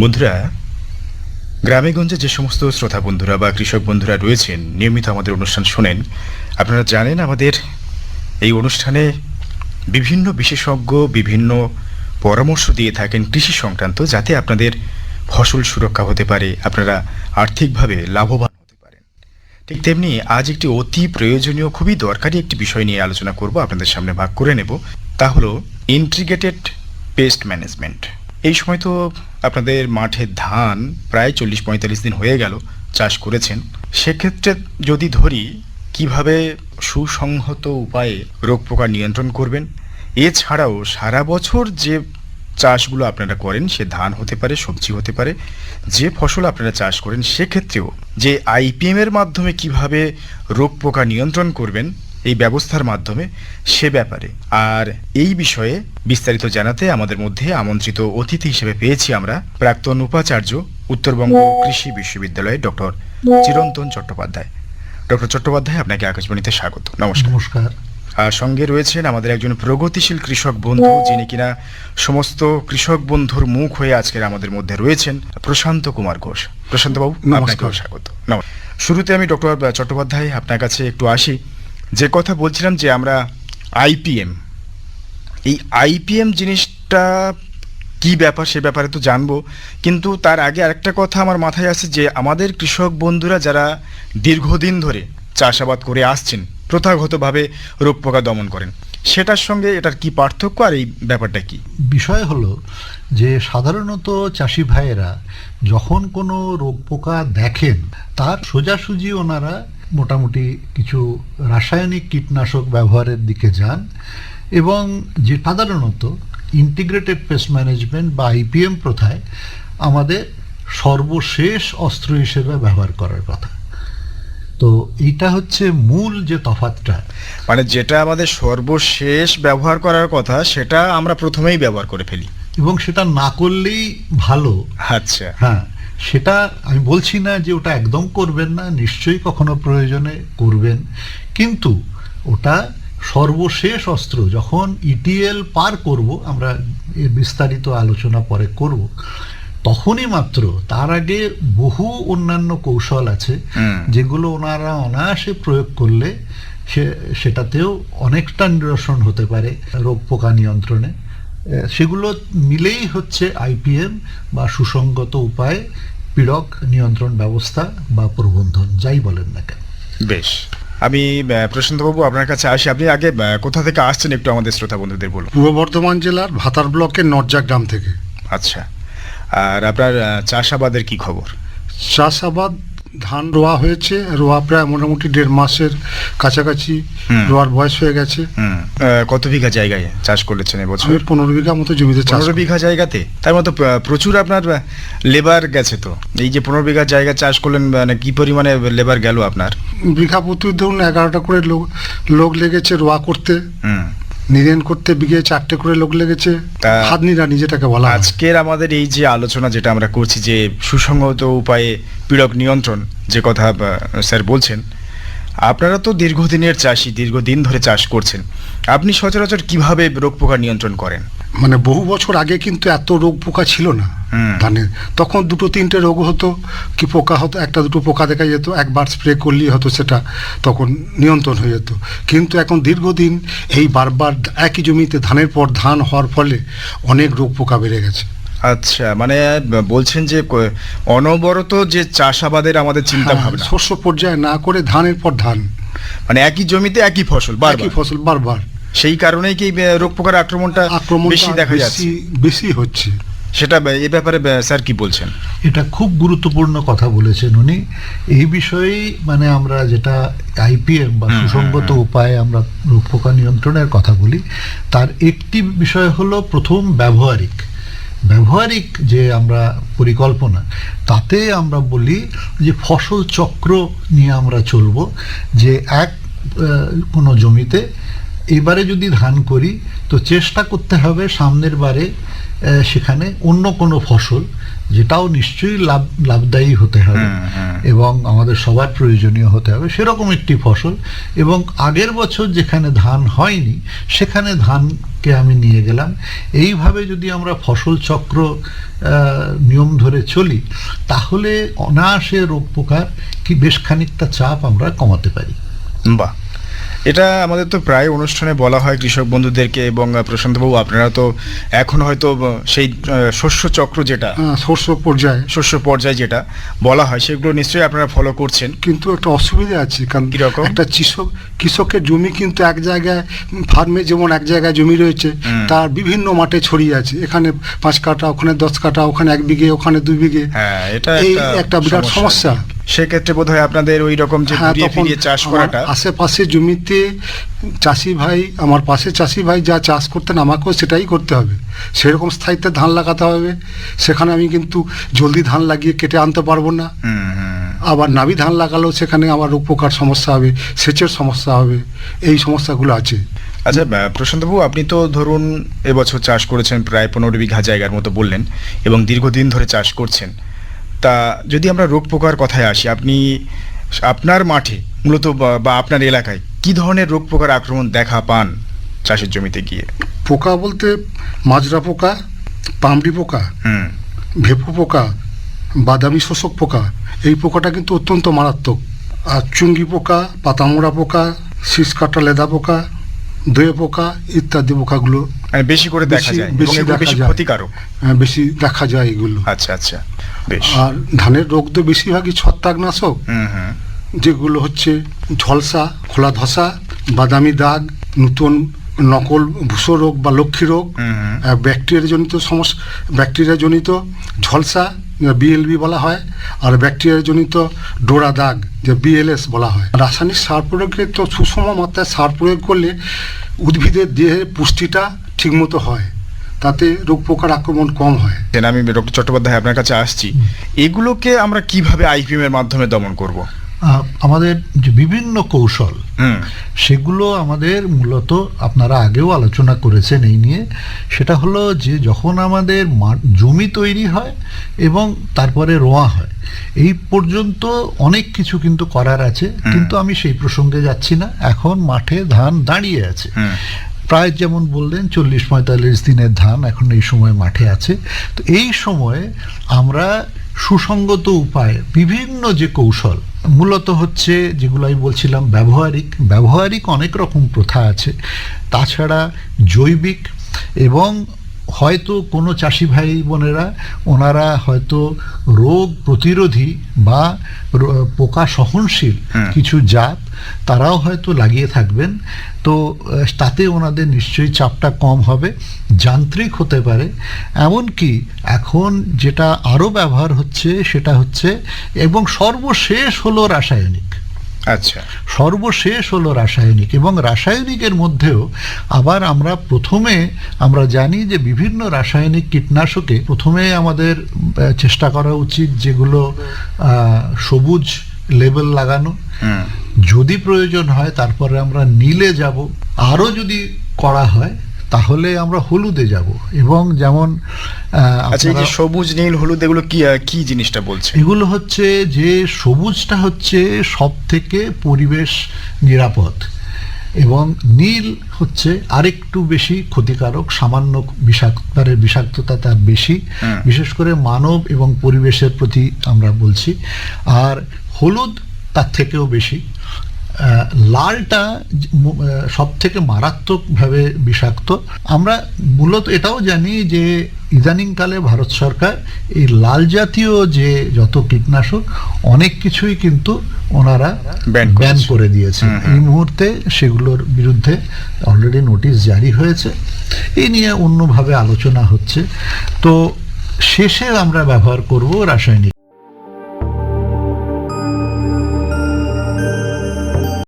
বন্ধুরা, গ্রামেগঞ্জে যে সমস্ত শ্রোতা বন্ধুরা বা কৃষক বন্ধুরা রয়েছেন, নিয়মিত আমাদের অনুষ্ঠান শোনেন, আপনারা জানেন আমাদের এই অনুষ্ঠানে বিভিন্ন বিশেষজ্ঞ বিভিন্ন পরামর্শ দিয়ে থাকেন কৃষি সংক্রান্ত যাতে আপনাদের ফসল সুরক্ষা হতে পারে, আপনারা আর্থিকভাবে লাভবান হতে পারেন। ঠিক তেমনি আজ একটি অতি প্রয়োজনীয়, খুবই দরকারি একটি বিষয় নিয়ে আলোচনা করব, আপনাদের সামনে ভাগ করে নেব। তা হলো, ইন্টিগ্রেটেড পেস্ট ম্যানেজমেন্ট। এই সময় তো আপনাদের মাঠে ধান প্রায় চল্লিশ পঁয়তাল্লিশ দিন হয়ে গেল চাষ করেছেন। সেক্ষেত্রে যদি ধরি, কীভাবে সুসংহত উপায়ে রোগ পোকা নিয়ন্ত্রণ করবেন? এছাড়াও সারা বছর যে চাষগুলো আপনারা করেন, সে ধান হতে পারে, সবজি হতে পারে, যে ফসল আপনারা চাষ করেন, সেক্ষেত্রেও যে আইপিএম এর মাধ্যমে কীভাবে রোগ পোকা নিয়ন্ত্রণ করবেন এই ব্যবস্থার মাধ্যমে সে ব্যাপারে। আর এই বিষয়ে বিস্তারিত জানাতে আমাদের মধ্যে আমন্ত্রিত অতিথি হিসেবে পেয়েছি আমরা প্রাক্তন উপাচার্য উত্তরবঙ্গ কৃষি বিশ্ববিদ্যালয়ের ডক্টর চিরন্তন চট্টোপাধ্যায়। ডক্টর চট্টোপাধ্যায় আপনাকে আকাশবাণীতে স্বাগত। নমস্কার। নমস্কার। আর সঙ্গে রয়েছেন আমাদের একজন প্রগতিশীল কৃষক বন্ধু যিনি কিনা সমস্ত কৃষক বন্ধুর মুখ হয়ে আজকের আমাদের মধ্যে রয়েছেন প্রশান্ত কুমার ঘোষ। প্রশান্ত বাবু আপনাকেও স্বাগত। নমস্কার শুরুতে আমি ডক্টর চট্টোপাধ্যায় আপনার কাছে একটু আসি। যে কথা বলছিলাম যে আমরা আইপিএম এই আইপিএম জিনিসটা কি ব্যাপার সে ব্যাপারে তো জানব। কিন্তু তার আগে আরেকটা কথা আমার মাথায় আছে যে আমাদের কৃষক বন্ধুরা যারা দীর্ঘদিন ধরে চাষাবাদ করে আসছেন, প্রথাগতভাবে রোগ পোকা দমন করেন, সেটার সঙ্গে এটার কি পার্থক্য আর এই ব্যাপারটা কি? বিষয় হলো যে সাধারণত চাষি ভাইয়েরা যখন কোনো রোগ পোকা দেখেন, তার সোজাসুজি ওনারা মোটামুটি কিছু রাসায়নিক কীটনাশক ব্যবহারের দিকে যান এবং যে সাধারণত ইন্টিগ্রেটেড পেস্ট ম্যানেজমেন্ট বা আইপিএম প্রথায় আমাদের সর্বশেষ অস্ত্র হিসেবে ব্যবহার করার কথা। তো এইটা হচ্ছে মূল যে তফাতটা মানে যেটা আমাদের সর্বশেষ ব্যবহার করার কথা সেটা আমরা প্রথমেই ব্যবহার করে ফেলি। এবং সেটা না করলেই ভালো। আচ্ছা। হ্যাঁ। সেটা আমি বলছি না যে ওটা একদম করবেন না নিশ্চয়ই কখনো প্রয়োজনে করবেন কিন্তু ওটা সর্বশেষ অস্ত্র যখন ইটিএল পার করব আমরা এর বিস্তারিত আলোচনা পরে করব তখনই মাত্র তার আগে বহু অন্যান্য কৌশল আছে। যেগুলো ওনারা অনায়াসে প্রয়োগ করলে সে সেটাতেও অনেকটা নিরসন হতে পারে রোগ পোকা নিয়ন্ত্রণে সেগুলো মিলেই হচ্ছে আইপিএম বা সুসংগত উপায়ে পীড়ক নিয়ন্ত্রণ ব্যবস্থা বা প্রবন্ধন যাই বলেন না কেন। বেশ। আমি প্রশান্তবাবু আপনার কাছে আসি। আপনি আগে কোথা থেকে আসছেন একটু আমাদের শ্রোতা বন্ধুদের বলুন। পূর্ব বর্ধমান জেলার ভাতার ব্লকের নরজা গ্রাম থেকে। আচ্ছা। আর আপনার চাষাবাদের কি খবর? চাষাবাদ ধান রোয়া হয়েছে রোয়া প্রায় মোটামুটি দেড় মাসের কাছাকাছি রোয়ার বয়স হয়ে গেছে। কত বিঘা জায়গায় চাষ করেছেন এবছর? আমি পনেরো বিঘা মতো জমিতে পনেরো বিঘা জায়গাতে? তার মতো প্রচুর আপনার লেবার গেছে তো। এই যে পনেরো বিঘা জায়গা চাষ করলেন মানে কি পরিমাণে লেবার গেল আপনার? বিঘা প্রতি ধরুন এগারোটা করে লোক লোক লেগেছে রোয়া করতে। নিরেন করতে বিঘে চারটে করে লোক লেগেছে। হাত নিরানি যেটাকে বলা আজকের আমাদের এই যে আলোচনা যেটা আমরা করছি যে সুসংহত উপায়ে পীড়ক নিয়ন্ত্রণ যে কথা স্যার বলছেন আপনারা তো দীর্ঘদিনের চাষি দীর্ঘদিন ধরে চাষ করছেন। আপনি সচরাচর কীভাবে রোগ পোকা নিয়ন্ত্রণ করেন? মানে বহু বছর আগে কিন্তু এত রোগ পোকা ছিল না। ধানের তখন দুটো তিনটে রোগ হতো কি পোকা হতো একটা দুটো পোকা দেখা যেত একবার স্প্রে করলেই হতো সেটা তখন নিয়ন্ত্রণ হয়ে যেত। কিন্তু এখন দীর্ঘদিন এই বারবার একই জমিতে ধানের পর ধান হওয়ার ফলে অনেক রোগ পোকা বেড়ে গেছে। আচ্ছা মানে বলছেন যে অনবরত যে চাষাবাদের আমাদের চিন্তা হ্যাঁ, ভাবনা শস্য পর্যায়ে না করে ধানের পর ধান। মানে একই জমিতে একই ফসল বারবার? একই ফসল বারবার। সেই কারণেই কি রোগ পোকার আক্রমণটা আক্রমণ বেশি দেখা যাচ্ছে? বেশি হচ্ছে। সেটা এ ব্যাপারে স্যার কি বলছেন? এটা খুব গুরুত্বপূর্ণ কথা বলেছেন উনি। এই বিষয়েই মানে আমরা যেটা আইপিএম বা সুসংগত। উপায়ে আমরা রোগ পোকা নিয়ন্ত্রণের কথা বলি তার একটি বিষয় হলো প্রথম ব্যবহারিক। ব্যবহারিক যে আমরা পরিকল্পনা, তাতে আমরা বলি যে ফসল চক্র নিয়ে আমরা চলব, যে এক কোনো জমিতে এবারে যদি ধান করি তো চেষ্টা করতে হবে সামনের বারে সেখানে অন্য কোনো ফসল যেটাও নিশ্চয়ই লাভ লাভদায়ী হতে হবে। এবং আমাদের সবার প্রয়োজনীয় হতে হবে। সেরকম একটি ফসল। এবং আগের বছর যেখানে ধান হয়নি সেখানে ধানকে আমি নিয়ে গেলাম। এইভাবে যদি আমরা ফসল চক্র নিয়ম ধরে চলি তাহলে অনায়াসে রোগ পোকার কি বেশ খানিকটা চাপ আমরা কমাতে পারি। বাহ। এটা আমাদের তো প্রায় অনুষ্ঠানে বলা হয় কৃষক বন্ধুদেরকে এবং প্রশান্তবাবু আপনারা তো এখন হয়তো সেই শস্য চক্র যেটা শস্য পর্যায়ে। শস্য পর্যায়ে যেটা বলা হয় সেগুলো নিশ্চয়ই আপনারা ফলো করছেন। কিন্তু একটা অসুবিধা আছে কারণ কীরকম? একটা কৃষক কৃষকের জমি কিন্তু এক জায়গায় ফার্মে যেমন এক জায়গায় জমি রয়েছে তার বিভিন্ন মাঠে ছড়িয়ে আছে। এখানে পাঁচ কাঠা ওখানে দশ কাঠা ওখানে এক বিঘে ওখানে দুই বিঘে। হ্যাঁ এটা একটা বিরাট সমস্যা। সেক্ষেত্রে বোধ হয় আপনাদের ওই রকম যে হ্যাঁ ঘুরিয়ে ফিরিয়ে চাষ করাটা আশেপাশে জমিতে চাষি ভাই আমার পাশে চাষি ভাই যা চাষ করতেন আমাকেও সেটাই করতে হবে। সেরকম স্থায়িত্বে ধান লাগাতে হবে। সেখানে আমি কিন্তু জলদি ধান লাগিয়ে কেটে আনতে পারব না। আবার নাবি ধান লাগালেও সেখানে আমার রোগ পোকার সমস্যা হবে সেচের সমস্যা হবে এই সমস্যাগুলো আছে। আচ্ছা প্রশান্তবাবু আপনি তো ধরুন এবছর চাষ করেছেন প্রায় পনেরো বিঘা জায়গার মতো বললেন এবং দীর্ঘদিন ধরে চাষ করছেন। তা যদি আমরা রোগ পোকার কথায় আসি আপনি আপনার মাঠে মূলত বা- আপনার এলাকায় কি ধরনের রোগ পোকার আক্রমণ দেখা পান চাষের জমিতে গিয়ে? পোকা বলতে মাজরা পোকা পামড়ি পোকা হুম। ভেপু পোকা বাদামি শোষক পোকা এই পোকাটা কিন্তু অত্যন্ত মারাত্মক। আর চুঙ্গি পোকা পাতামোড়া পোকা শীষ কাটা লেদা পোকা দয়ে পোকা ইত্যাদি পোকাগুলো বেশি করে দেখা বেশি- যায় বেশি বেশি ক্ষতিকারক। বেশি দেখা যায় এগুলো। আচ্ছা আচ্ছা। বেশ। আর ধানের রোগ তো বেশিরভাগই ছত্রাকনাশক। যেগুলো হচ্ছে ঝলসা খোলা ধসা বাদামি দাগ নতুন নকল ভূষো রোগ বা লক্ষ্মী রোগ হুম হুম। আহ, ব্যাকটেরিয়া জনিত সমস্যা ব্যাকটেরিয়া জনিত ঝলসা বিএলবি বলা হয় আর ব্যাকটেরিয়া জনিত ডোরা দাগ যে বিএলএস বলা হয়। রাসায়নিক সার প্রয়োগের তো সুষম মাত্রায় সার প্রয়োগ করলে উদ্ভিদের দেহে পুষ্টিটা ঠিকমতো হয় তাতে রোগ পোকার আক্রমণ কম হয়। আমি ডক্টর চট্টোপাধ্যায় আপনার কাছে আসছি। এগুলোকে আমরা কীভাবে আইপিএম এর মাধ্যমে দমন করব? আমাদের যে বিভিন্ন কৌশল সেগুলো আমাদের মূলত আপনারা আগেও আলোচনা করেছেন এই নিয়ে। সেটা হলো যে যখন আমাদের জমি তৈরি হয় এবং তারপরে রোয়া হয় এই পর্যন্ত অনেক কিছু কিন্তু করার আছে কিন্তু আমি সেই প্রসঙ্গে যাচ্ছি না। এখন মাঠে ধান দাঁড়িয়ে আছে। হুম। প্রায় যেমন বললেন, চল্লিশ পঁয়তাল্লিশ দিনের ধান এখন এই সময় মাঠে আছে। তো এই সময়ে আমরা সুসঙ্গত উপায়ে বিভিন্ন যে কৌশল, মূলত হচ্ছে যেগুলো আমি বলছিলাম, ব্যবহারিক ব্যবহারিক অনেক রকম প্রথা আছে। তাছাড়া জৈবিক এবং হয়তো কোনো চাষি ভাই বোনেরা ওনারা হয়তো রোগ প্রতিরোধী বা পোকা সহনশীল কিছু জাত তারাও হয়তো লাগিয়ে থাকবেন। তো তাতে ওনাদের নিশ্চয়ই চাপটা কম হবে। যান্ত্রিক হতে পারে। এমনকি এখন যেটা আরও ব্যবহার হচ্ছে সেটা হচ্ছে এবং সর্বশেষ হলো রাসায়নিক। আচ্ছা। সর্বশেষ হলো রাসায়নিক এবং রাসায়নিকের মধ্যেও আবার আমরা প্রথমে আমরা জানি যে বিভিন্ন রাসায়নিক কীটনাশকে প্রথমে আমাদের চেষ্টা করা উচিত যেগুলো সবুজ লেবেল লাগানো। যদি প্রয়োজন হয় তারপরে আমরা নীলে যাব। আরও যদি করা হয় তাহলে আমরা হলুদে যাব। এবং যেমন আচ্ছা এই যে সবুজ নীল হলুদ এগুলো কি কি জিনিসটা বলছে? এগুলো হচ্ছে যে সবুজটা হচ্ছে সব থেকে পরিবেশ নিরাপদ। এবং নীল হচ্ছে আরেকটু বেশি ক্ষতিকারক সামান্য বিষাক্তারের বিষাক্ততা তার বেশি। বিশেষ করে মানব এবং পরিবেশের প্রতি আমরা বলছি। আর হলুদ তার থেকেও বেশি। লালটা সব থেকে মারাত্মকভাবে বিষাক্ত। আমরা মূলত এটাও জানি যে ইদানিংকালে ভারত সরকার এই লাল জাতীয় যে যত কীটনাশক অনেক কিছুই কিন্তু ওনারা ব্যান করে দিয়েছে। এই মুহূর্তে সেগুলোর বিরুদ্ধে অলরেডি নোটিশ জারি হয়েছে। এই নিয়ে অন্যভাবে আলোচনা হচ্ছে। তো শেষে আমরা ব্যবহার করব রাসায়নিক